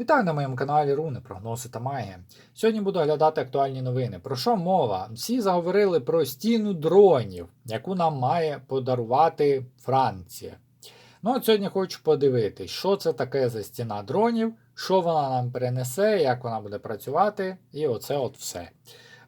Вітаю на моєму каналі Руни, прогнози та магія. Сьогодні буду оглядати актуальні новини. Про що мова? Всі заговорили про стіну дронів, яку нам має подарувати Франція. Ну от сьогодні хочу подивитись, що це таке за стіна дронів, що вона нам принесе, як вона буде працювати, і оце от все.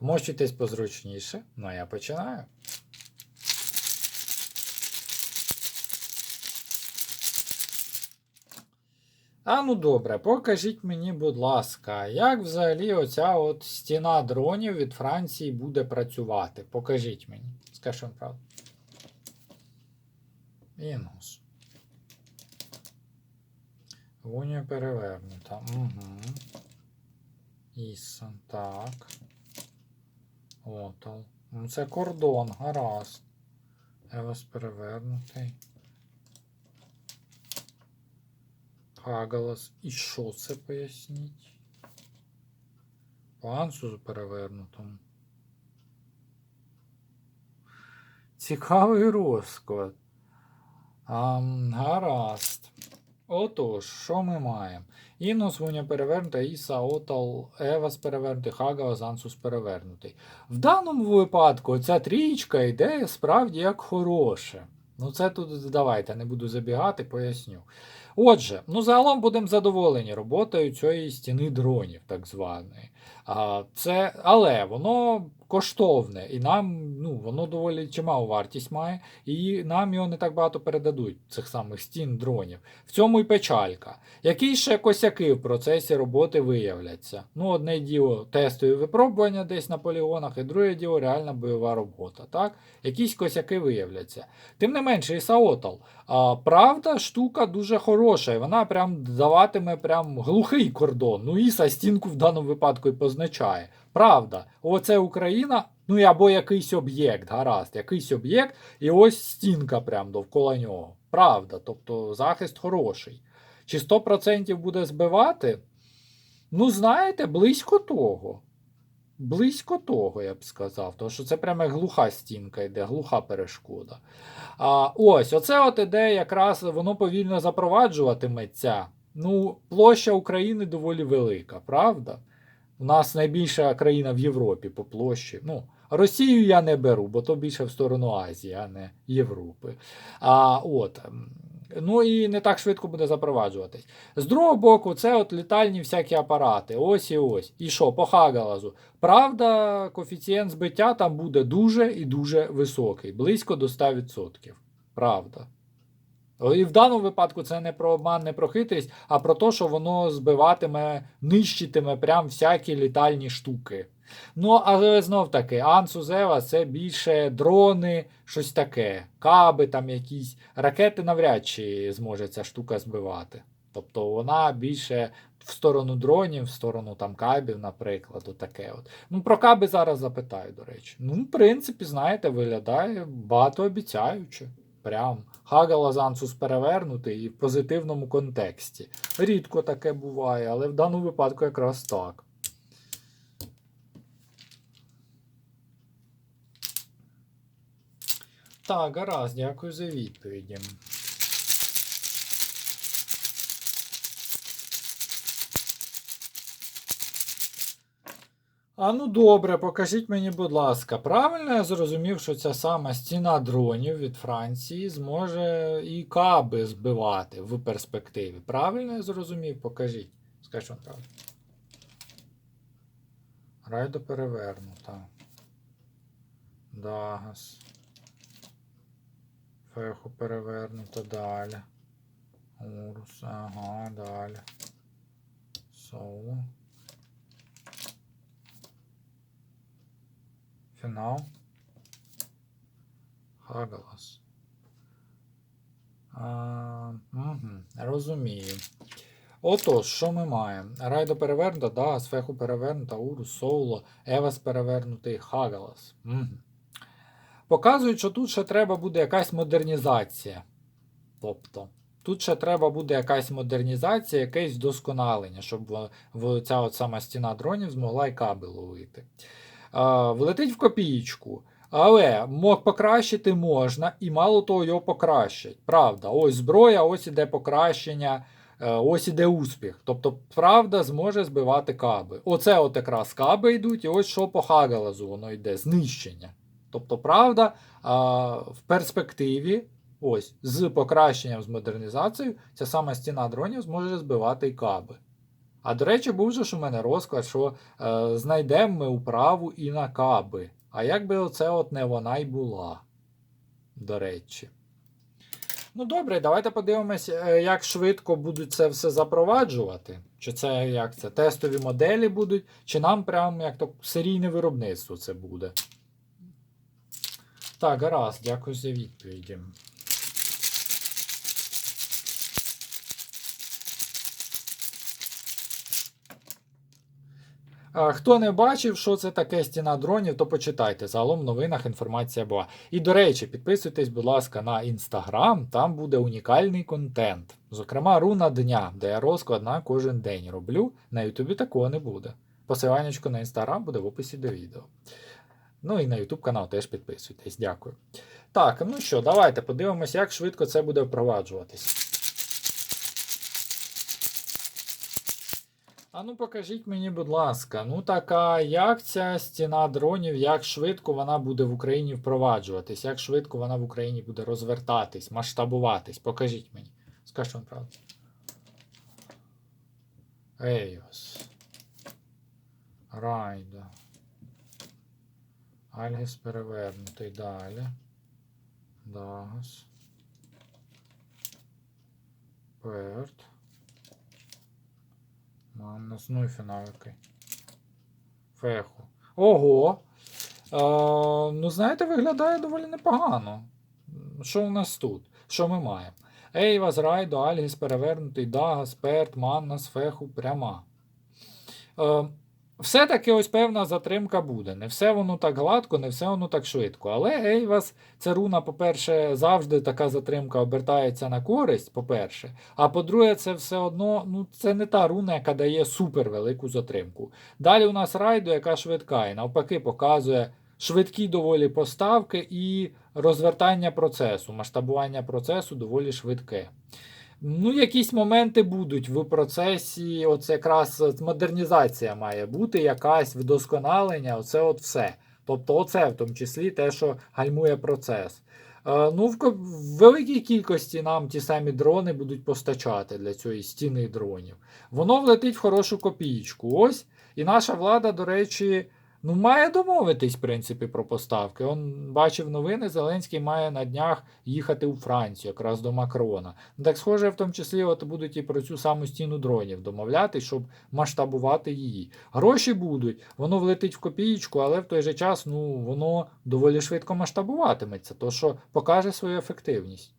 Вмощуйтесь позручніше, ну а я починаю. А ну добре, покажіть мені, будь ласка, як взагалі оця от стіна дронів від Франції буде працювати? Покажіть мені. Скажи вам правду. Інгус. Гунія перевернута. Угу. Ісан, так. Отал. Це кордон, гаразд. Евас перевернутий. Хагалас. І що це поясніть? По ансузу перевернутому. Цікавий розклад. А, гаразд. Отож, що ми маємо? Інус, Гуня перевернута, Іса, Отал, Евас перевернутий, Хагалас, Ансус перевернутий. В даному випадку ця трієчка йде справді як хороше. Ну, це тут давайте, не буду забігати, поясню. Отже, ну загалом будемо задоволені роботою цієї стіни дронів, так званої. А, це, Але воно коштовне, і нам ну, воно доволі чималу вартість має, і нам його не так багато передадуть, цих самих стін дронів. В цьому і печалька. Які ще косяки в процесі роботи виявляться? Ну, одне діло тестові випробування десь на полігонах, і друге діло реальна бойова робота. Так? Якісь косяки виявляться. Тим не менше, Ісаотал. А, правда, штука дуже хороша, і вона прям даватиме прям глухий кордон. Ну, Іса стінку в даному випадку і позначає. Правда, оце Україна, ну або якийсь об'єкт, гаразд, якийсь об'єкт, і ось стінка прям довкола нього. Правда, тобто захист хороший. Чи 100% буде збивати? Ну, знаєте, близько того. Близько того, я б сказав, тому що це прямо глуха стінка йде, глуха перешкода. А, Ось, оце от іде якраз воно повільно запроваджуватиметься. Ну, площа України доволі велика, правда? У нас найбільша країна в Європі по площі. Ну, Росію я не беру, бо то більше в сторону Азії, а не Європи. А, от, Ну і не так швидко буде запроваджуватись. З другого боку, це от літальні всякі апарати. Ось і ось. І що, по Хагалазу. Правда, коефіцієнт збиття там буде дуже і дуже високий, близько до 100%. Правда. І в даному випадку це не про обман, не про хитрість, а про те, що воно збиватиме, нищитиме прям всякі літальні штуки. Ну, але знов таки, Ансузева це більше дрони, щось таке, каби там якісь, ракети навряд чи зможе ця штука збивати. Тобто вона більше в сторону дронів, в сторону там кабів, наприклад, таке от. Ну, про каби зараз запитаю, до речі. Ну, в принципі, знаєте, виглядає багатообіцяюче. Прям Хагалазансус перевернутий і в позитивному контексті. Рідко таке буває, але в даному випадку якраз так. Так, гаразд, дякую за відповіді. А ну добре, покажіть мені, будь ласка, правильно я зрозумів, що ця сама стіна дронів від Франції зможе і каби збивати в перспективі. Правильно я зрозумів? Покажіть. Скажіть вам правду. Райдо перевернута. Дагас. Феху перевернуто далі. Урус, ага, далі. Соло. Фінал. Хагалас. Угу, розумію. Отож, що ми маємо? Райдо перевернута, да, Сфеху перевернута, Урус, Соуло, Евас перевернутий, Хагалас. Угу. Показують, що тут ще треба буде якась модернізація. Тобто, тут ще треба буде якась модернізація, якесь вдосконалення, щоб ця от сама стіна дронів змогла і каби ловити. Влетить в копієчку. Але покращити можна, і мало того, його покращать. Правда, ось зброя, ось іде покращення. Е, Ось іде успіх. Тобто правда зможе збивати каби. Оце от якраз каби йдуть, і ось що по Хагалазу воно йде, знищення. Тобто, правда, в перспективі, ось, з покращенням, з модернізацією, ця сама стіна дронів зможе збивати і каби. А до речі, був же ж у мене розклад, що е, знайдемо ми управу і на каби. А як би оце от не вона й була. До речі. Ну добре, давайте подивимось, е, як швидко будуть це все запроваджувати. Чи це як це? Тестові моделі будуть, чи нам прям як то серійне виробництво це буде. Так, гаразд, дякую за відповіді. Хто не бачив, що це таке стіна дронів, то почитайте. Загалом в новинах інформація була. І до речі, підписуйтесь, будь ласка, на інстаграм, там буде унікальний контент. Зокрема, руна дня, де я розклад на кожен день роблю. На Ютубі такого не буде. Посиланнячко на інстаграм буде в описі до відео. Ну і на Ютуб канал теж підписуйтесь. Дякую. Так, ну що, давайте подивимося, як швидко це буде впроваджуватись. А ну покажіть мені, будь ласка, ну така, як ця стіна дронів, як швидко вона буде в Україні впроваджуватись, як швидко вона в Україні буде розвертатись, масштабуватись. Покажіть мені. Скажіть вам правду. Ейос. Райда. Альгіс перевернутий далі. Дагас. Перт. Маннас, ну і фінал. Феху. Ого! Е, ну, знаєте, виглядає доволі непогано. Що у нас тут? Що ми маємо? Ейвас, Райдо, Альгіс перевернутий, Дагас, Перт, Маннас, Феху, пряма. Е, все-таки ось певна затримка буде. Не все воно так гладко, не все воно так швидко. Але Ейвас, це руна, по-перше, завжди така затримка обертається на користь, по-перше. А по-друге, це все одно ну, це не та руна, яка дає супер велику затримку. Далі у нас райдо, яка швидка, і навпаки, показує швидкі доволі поставки і розвертання процесу, масштабування процесу доволі швидке. Ну, якісь моменти будуть в процесі, оце якраз модернізація має бути, якась вдосконалення, оце от все. Тобто, оце в тому числі те, що гальмує процес. Е, ну, в, в великій кількості нам ті самі дрони будуть постачати для цієї стіни дронів. Воно влетить в хорошу копієчку. Ось. І наша влада, до речі, ну, має домовитись, в принципі, про поставки. Он бачив новини, Зеленський має на днях їхати у Францію, якраз до Макрона. Ну, Так схоже, в тому числі от будуть і про цю саму стіну дронів домовляти, щоб масштабувати її. Гроші будуть, воно влетить в копієчку, але в той же час ну, воно доволі швидко масштабуватиметься, то що покаже свою ефективність.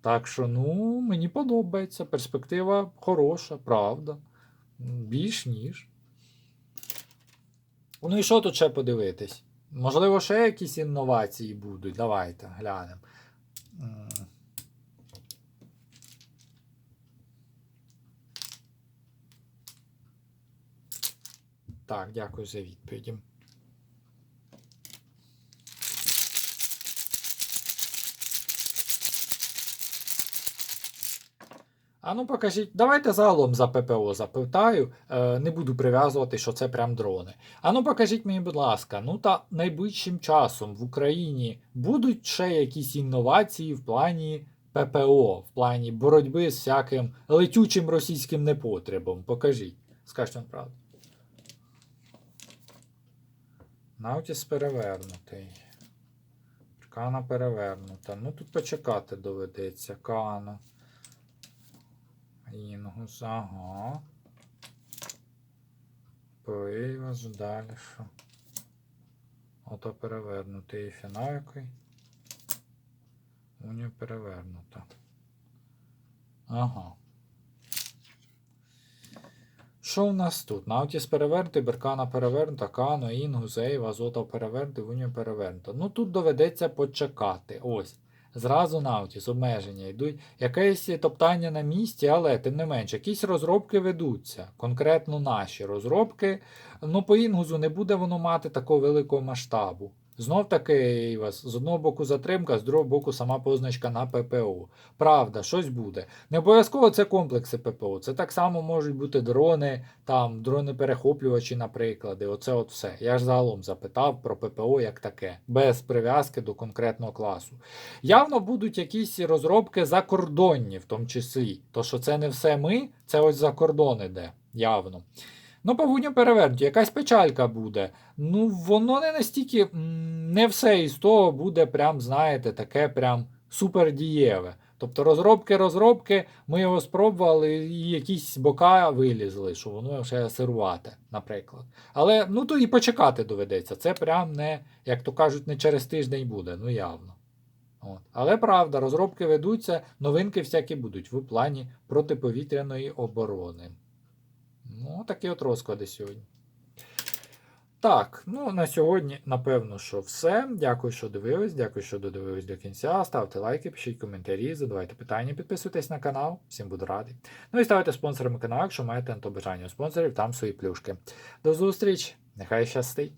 Так що, ну, мені подобається. Перспектива хороша, правда. Більш ніж. Ну і що тут ще подивитись? Можливо, ще якісь інновації будуть. Давайте глянемо. Так, дякую за відповіді. А ну покажіть, давайте загалом за ППО запитаю. Е, не буду прив'язувати, що це прям дрони. А ну покажіть мені, будь ласка, ну та найближчим часом в Україні будуть ще якісь інновації в плані ППО, в плані боротьби з всяким летючим російським непотребом. Покажіть. Скажіть вам правду. Наутіс перевернутий. Кана перевернута. Ну тут почекати доведеться. Кана. Інгус, ага. Появилось далі. Ото перевернутий і фінал який. Унію перевернута. Ага. Що у нас тут? Наутіс перевернутий, Беркана перевернута, Кано, Інгус, Ейва, Азота перевернутий, Унію перевернута. Ну тут доведеться почекати. Ось. Зразу Наутіс, обмеження йдуть. Якесь топтання на місці, але тим не менше, якісь розробки ведуться. Конкретно наші розробки. Ну, по інгузу не буде воно мати такого великого масштабу. Знов таки вас з одного боку затримка, з другого боку сама позначка на ППО. Правда, щось буде. Не обов'язково це комплекси ППО. Це так само можуть бути дрони, там дрони-перехоплювачі, наприклад. Оце от все. Я ж загалом запитав про ППО як таке, без прив'язки до конкретного класу. Явно будуть якісь розробки закордонні, в тому числі. То, що це не все ми, це ось за кордон іде, явно. Ну, павутньо перевернуті, якась печалька буде. Ну, воно не настільки, не все із того буде прям, знаєте, таке прям супердієве. Тобто розробки, розробки, ми його спробували, і якісь бока вилізли, що воно вже сирувате, наприклад. Але ну то і почекати доведеться. Це прям не, як то кажуть, не через тиждень буде, ну явно. От. Але правда, розробки ведуться, новинки всякі будуть в плані протиповітряної оборони. Ну, такі от розклади сьогодні. Так, ну на сьогодні, напевно, що все. Дякую, що дивились. Дякую, що додивились до кінця. Ставте лайки, пишіть коментарі, задавайте питання, підписуйтесь на канал. Всім буду радий. Ну і ставайте спонсорами каналу, якщо маєте на то бажання у спонсорів, там свої плюшки. До зустрічі! Нехай щастить!